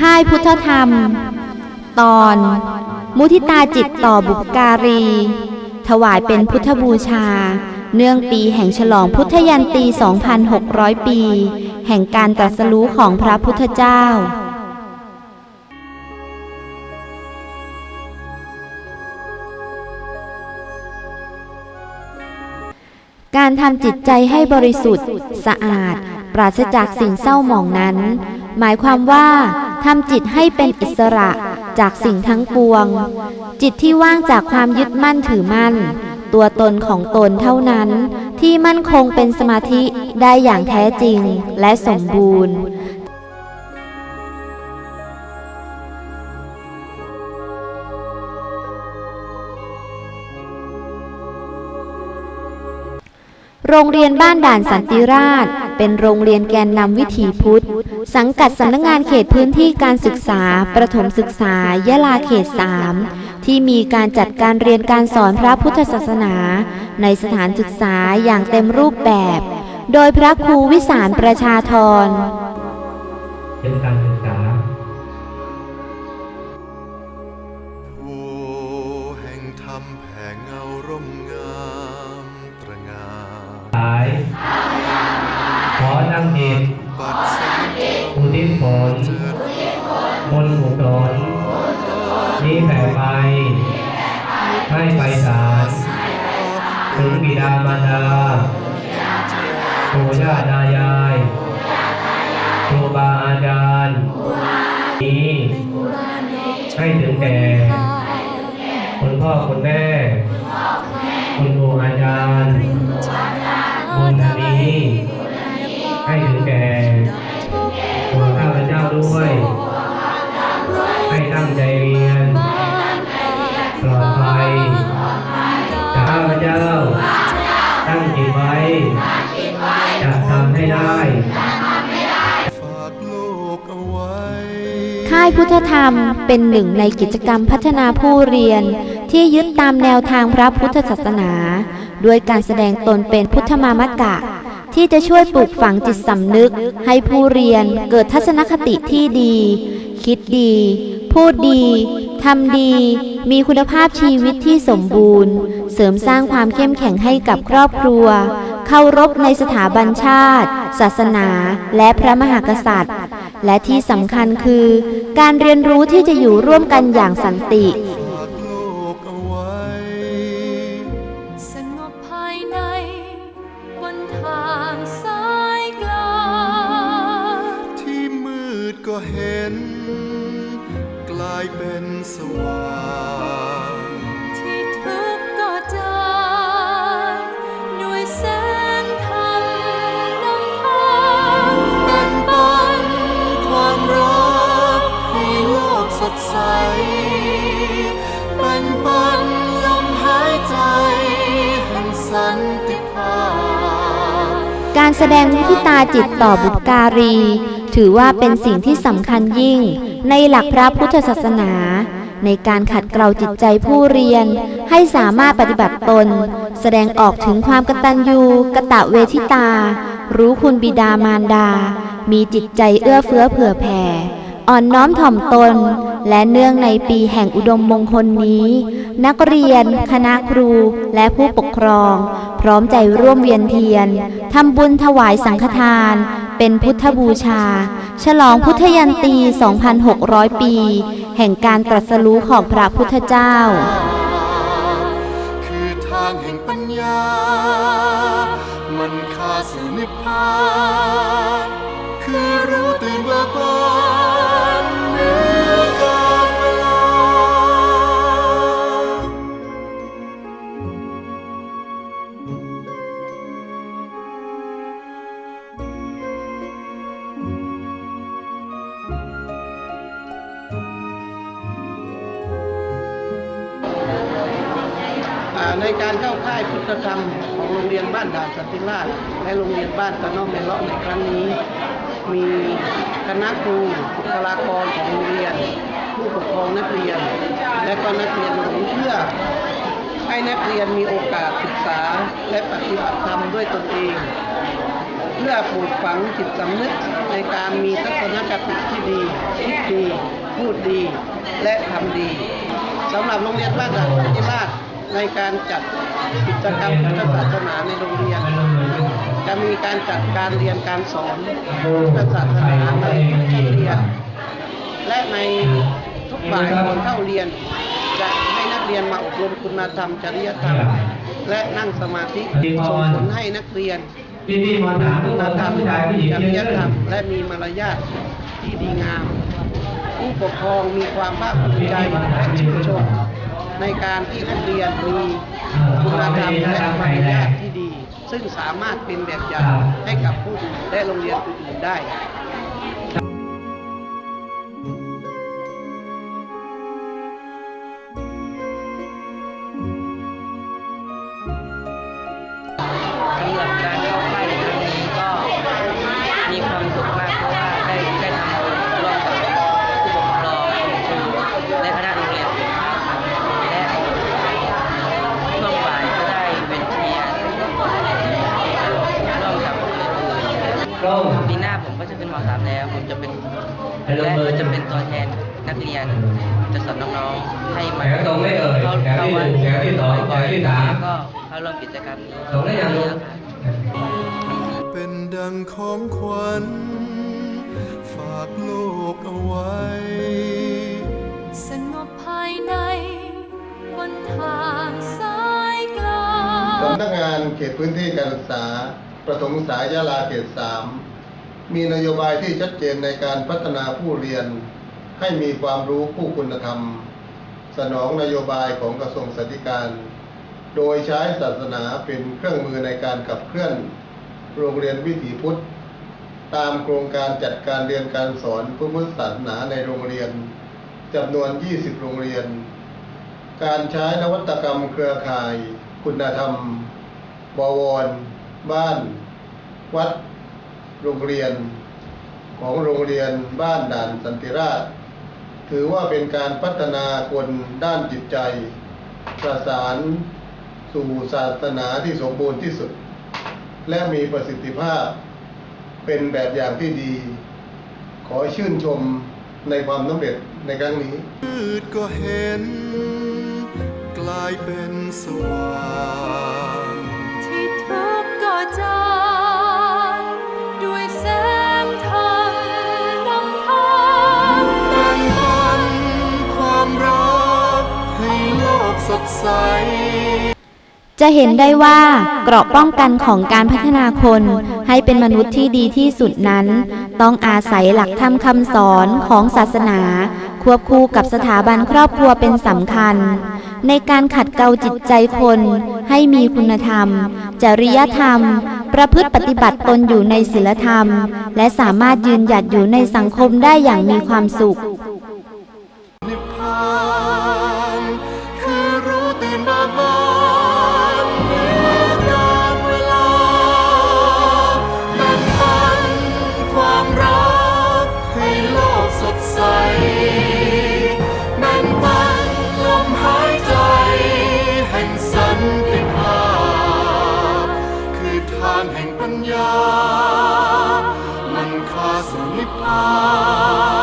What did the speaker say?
ค่ายพุทธธรรม ตอน มุทิตาจิตต่อบุปการี ถวายเป็นพุทธบูชา เนื่องปีแห่งฉลองพุทธยันตี 2,600 ปี แห่งการตรัสรู้ของพระพุทธเจ้าการทำจิตใจให้บริสุทธิ์ สะอาด ปราศจากสิ่งเศร้าหมองนั้น หมายความว่า ทำจิตให้เป็นอิสระจากสิ่งทั้งปวง จิตที่ว่างจากความยึดมั่นถือมั่น ตัวตนของตนเท่านั้น ที่มั่นคงเป็นสมาธิได้อย่างแท้จริงและสมบูรณ์โรงเรียนบ้านด่านสันติราช เป็นโรงเรียนแกนนำวิถีพุทธ สังกัดสำนักงงานเขตพื้นที่การศึกษา ประถมศึกษายะลาเขต 3 ที่มีการจัดการเรียนการสอนพระพุทธศาสนา ในสถานศึกษาอย่างเต็มรูปแบบ โดยพระครูวิสารประชาธรเป็นการ ลเจิดบนกุศลนี้แผ่ไป ให้ไปสารถึงบิดามารดาปู่ย่าตายายครูบาอาจารย์นี้ให้ถึงแก่คุณพ่อคุณแม่ คุณครูอาจารย์บุญนี้ให้ถึงแก่ ด้วย ให้ตั้งใจเรียนปลอดภัยจากข้าพเจ้า ตั้งจิตไว้จะทำให้ได้ฝากโลกเอาไว้ค่ายพุทธธรรมเป็นหนึ่งในกิจกรรมพัฒนาผู้เรียน ที่ยึดตามแนวทางพระพุทธศาสนา ด้วยการแสดงตนเป็นพุทธมามกะ ที่จะช่วยปลูกฝังจิตสำนึก ให้ผู้เรียนเกิดทัศนคติที่ดี คิดดี พูดดีทำดี มีคุณภาพชีวิตที่สมบูรณ์ เสริมสร้างความเข้มแข็งให้กับครอบครัว เคารพในสถาบันชาติ ศาสนา และพระมหากษัตริย์ และที่สำคัญคือ การเรียนรู้ที่จะอยู่ร่วมกันอย่างสันติ ห็น กลายเป็นสว่างที่ทุกข์ก็จางด้วยแสงธรรมนำทางแบ่งปันความรักให้โลกสดใสแบ่งปันลมหายใจแห่งสันติภาพการแสดงมุทิตาจิตต่อบุปการี ถือว่าเป็นสิ่งที่สำคัญยิ่งในหลักพระพุทธศาสนา ในการขัดเกลาจิตใจผู้เรียน ให้สามารถปฏิบัติตน แสดงออกถึงความกตัญญูกะตะเวทิตา รู้คุณบิดามารดา มีจิตใจเอื้อเฟื้อเผื่อแผ่อ่อนน้อมถ่อมตน และเนื่องในปีแห่งอุดมมงคลนี้ นักเรียน คณะครูและผู้ปกครอง พร้อมใจร่วมเวียนเทียนทำบุญถวายสังฆทาน เป็นพุทธบูชา ฉลองพุทธยันตี 2,600 ปี แห่งการตรัสรู้ของพระพุทธเจ้า คือทางแห่งปัญญา มันคาสู่นิพพาน ในการเข้าค่ายพุทธธรรมของโรงเรียนบ้านด่านสันติราชและโรงเรียนบ้านตะนอกเมเลาะในครั้งนี้ มีคณะครูบุคลากรของโรงเรียน ผู้ปกครองนักเรียน และก็นักเรียนหลงเพื่อให้นักเรียนมีโอกาสศึกษาและปฏิบัติธรรมด้วยตนเอง เพื่อปลูกฝังจิตสำนึกในการมีทัศนคติที่ดีคิดดี พูดดี และทำดีสำหรับโรงเรียนบ้านด่านสันติราช ในการจัดกิจกรรมพุทธศาสนาในโรงเรียน จะมีการจัดการเรียนการสอนพุทธศาสนาในชั้นเรียน และในทุกบ่ายก่อนเข้าเรียน จะให้นักเรียนมาอบรมคุณธรรมจริยธรรม และนั่งสมาธิส่งผลให้นักเรียนพี่พี่มาถามทุกคุคณนธรรมผู้ชายผู้หญิงจริยธรรมและมีมารยาทที่ดีงาม ผู้ปกครองมีความภาคภูมิใจชื่นชม ในการที่นักเรียนมีคุณธรรมและมารยาทที่ดี ซึ่งสามารถเป็นแบบอย่างให้กับผู้อื่นและโรงเรียนอื่นๆได้ จะเป็นและก็จะเป็นตัวแทนนักเรียนจะสอนน้องๆให้มาแถวตรงไม่เอ่ยเข้าแถวที่เข้าวัดหนึ่งแถวที่สองแถวที่สามก็เข้าร่วมกิจกรรมนี้ส่งได้ยังลูกเป็นดังของขวัญฝากโลกเอาไว้ สงบภายในบนทางสายกลางสำนักงานเขตพื้นที่การศึกษา ประถมศึกษายาลาเขตสาม มีนโยบายที่ชัดเจนในการพัฒนาผู้เรียน ให้มีความรู้ผู้คุณธรรม สนองนโยบายของกระทรวงสาธการ โดยใช้ศาสนาเป็นเครื่องมือในการขับเคลื่อน โรงเรียนวิถีพุทธ ตามโครงการจัดการเรียนการสอนพุทธศาสนาในโรงเรียนจำนวน 20 โรงเรียน การใช้นวัตกรรมเครือข่าย คุณธรรม บวร บ้าน วัด โรงเรียนของโรงเรียนบ้านด่านสันติราช ถือว่าเป็นการพัฒนาคนด้านจิตใจ ประสานสู่ศาสนาที่สมบูรณ์ที่สุด และมีประสิทธิภาพเป็นแบบอย่างที่ดี ขอชื่นชมในความสำเร็จในครั้งนี้มืดก็เห็น กลายเป็นสว ดใส จะเห็นได้ว่าเกราะป้องกันของการพัฒนาคนให้เป็นมนุษย์ที่ดีที่สุดนั้น ต้องอาศัยหลักธรรมคำสอนของศาสนา ควบคู่กับสถาบันครอบครัวเป็นสำคัญ ในการขัดเกลาจิตใจคนให้มีคุณธรรม จริยธรรม ประพฤติปฏิบัติตนอยู่ในศีลธรรม และสามารถยืนหยัดอยู่ในสังคมได้อย่างมีความสุข ดใส แบ่งปันลมหายใจ แห่งสันติภาพ คือทางแห่งปัญญา มันคาสุนิพพาน